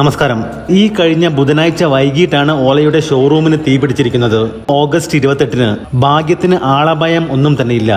നമസ്കാരം. ഈ കഴിഞ്ഞ ബുധനാഴ്ച വൈകിട്ടാണ് ഓലയുടെ ഷോറൂമിന് തീപിടിച്ചിരിക്കുന്നത് ഓഗസ്റ്റ് ഇരുപത്തെട്ടിന് ഭാഗ്യത്തിന് ആളഭയം ഒന്നും തന്നെയില്ല.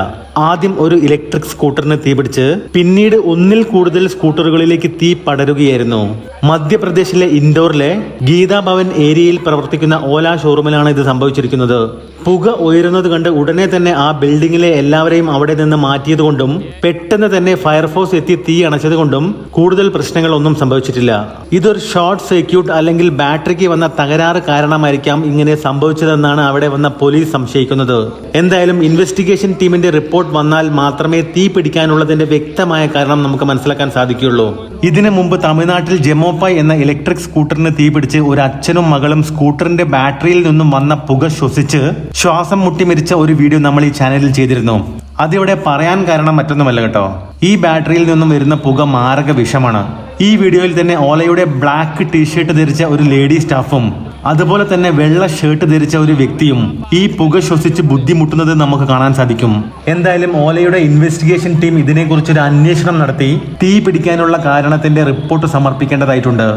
ആദ്യം ഒരു ഇലക്ട്രിക് സ്കൂട്ടറിന് തീപിടിച്ച് പിന്നീട് ഒന്നിൽ കൂടുതൽ സ്കൂട്ടറുകളിലേക്ക് തീ പടരുകയായിരുന്നു. മധ്യപ്രദേശിലെ ഇൻഡോറിലെ ഗീതാഭവൻ ഏരിയയിൽ പ്രവർത്തിക്കുന്ന ഓല ഷോറൂമിലാണ് ഇത് സംഭവിച്ചിരിക്കുന്നത്. പുക ഉയരുന്നത് കണ്ട് ഉടനെ തന്നെ ആ ബിൽഡിങ്ങിലെ എല്ലാവരെയും അവിടെ നിന്ന് മാറ്റിയതുകൊണ്ടും പെട്ടെന്ന് തന്നെ ഫയർഫോഴ്സ് എത്തി തീ അണച്ചതുകൊണ്ടും കൂടുതൽ പ്രശ്നങ്ങളൊന്നും സംഭവിച്ചിട്ടില്ല. ഇതൊരു ഷോർട്ട് സർക്യൂട്ട് അല്ലെങ്കിൽ ബാറ്ററിക്ക് വന്ന തകരാറ് കാരണമായിരിക്കാം ഇങ്ങനെ സംഭവിച്ചതെന്നാണ് അവിടെ വന്ന പോലീസ് സംശയിക്കുന്നത്. എന്തായാലും ഇൻവെസ്റ്റിഗേഷൻ ടീമിന്റെ റിപ്പോർട്ട് വന്നാൽ മാത്രമേ തീ പിടിക്കാനുള്ളതിന്റെ വ്യക്തമായ കാരണം നമുക്ക് മനസ്സിലാക്കാൻ സാധിക്കുകയുള്ളൂ. ഇതിനു മുമ്പ് തമിഴ്നാട്ടിൽ ജെമോപ്പായ് എന്ന ഇലക്ട്രിക് സ്കൂട്ടറിന് തീപിടിച്ച് ഒരു അച്ഛനും മകളും സ്കൂട്ടറിന്റെ ബാറ്ററിയിൽ നിന്നും വന്ന പുക ശ്വസിച്ച് ശ്വാസം മുട്ടി മരിച്ച ഒരു വീഡിയോ നമ്മൾ ഈ ചാനലിൽ ചെയ്തിരുന്നു. അതിവിടെ പറയാൻ കാരണം മറ്റൊന്നുമല്ല കേട്ടോ. ഈ ബാറ്ററിയിൽ നിന്നും വരുന്ന പുക മാരക വിഷമാണ്. ഈ വീഡിയോയിൽ തന്നെ ഓലയുടെ ബ്ലാക്ക് ടീഷർട്ട് ധരിച്ച ഒരു ലേഡി സ്റ്റാഫും അതുപോലെ തന്നെ വെള്ള ഷർട്ട് ധരിച്ച ഒരു വ്യക്തിയും ഈ പുക ശ്വസിച്ച് ബുദ്ധിമുട്ടുന്നത് നമുക്ക് കാണാൻ സാധിക്കും. എന്തായാലും ഓലയുടെ ഇൻവെസ്റ്റിഗേഷൻ ടീം ഇതിനെക്കുറിച്ച് ഒരു അന്വേഷണം നടത്തി തീ പിടിക്കാനുള്ള കാരണത്തിന്റെ റിപ്പോർട്ട് സമർപ്പിക്കേണ്ടതായിട്ടുണ്ട്.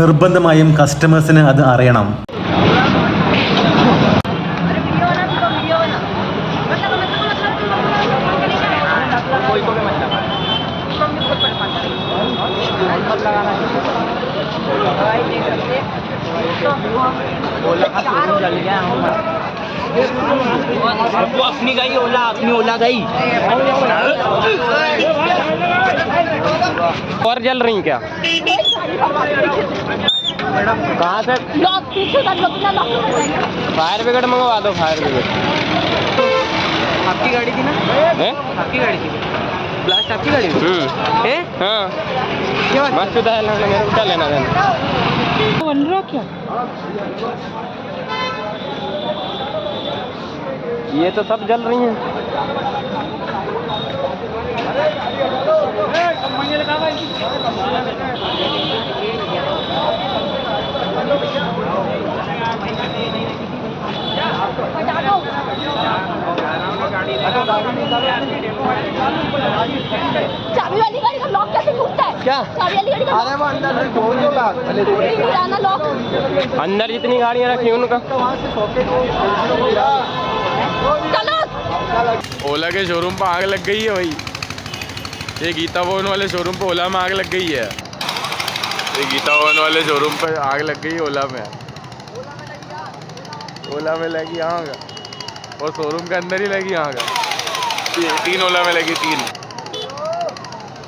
നിർബന്ധമായും കസ്റ്റമേഴ്സിന് അത് അറിയണം. चल गया वो अपनी गई ओला अपनी ओला गई। और जल रही क्या? कहाँ से? फायर ब्रिगेड मंगवा दो फायर ब्रिगेड। आपकी गाड़ी थी ना? आपकी गाड़ी थी ब्लास्ट आपकी गाड़ी में हम्म है हाँ क्या बात मस्त है लेना मेरे को क्या लेना देना बन रहा क्या ये तो सब जल रही हैं चाबी वाली गाड़ी का लॉक कैसे टूटता है? क्या? चाबी वाली गाड़ी का अरे वो अंदर खोल दो लॉक अंदर जितनी गाड़ियाँ रखी उनका। ओला के शोरूम पर आग लग गई है भाई। ये गीता भवन वाले शोरूम पे ओला में आग लग गई है। ये गीता भवन वाले शोरूम पे आग लग गई है ओला में। ओला में लगी का और शोरूम के अंदर ही लगी यहाँ का। तीन ओला में लगी तीन।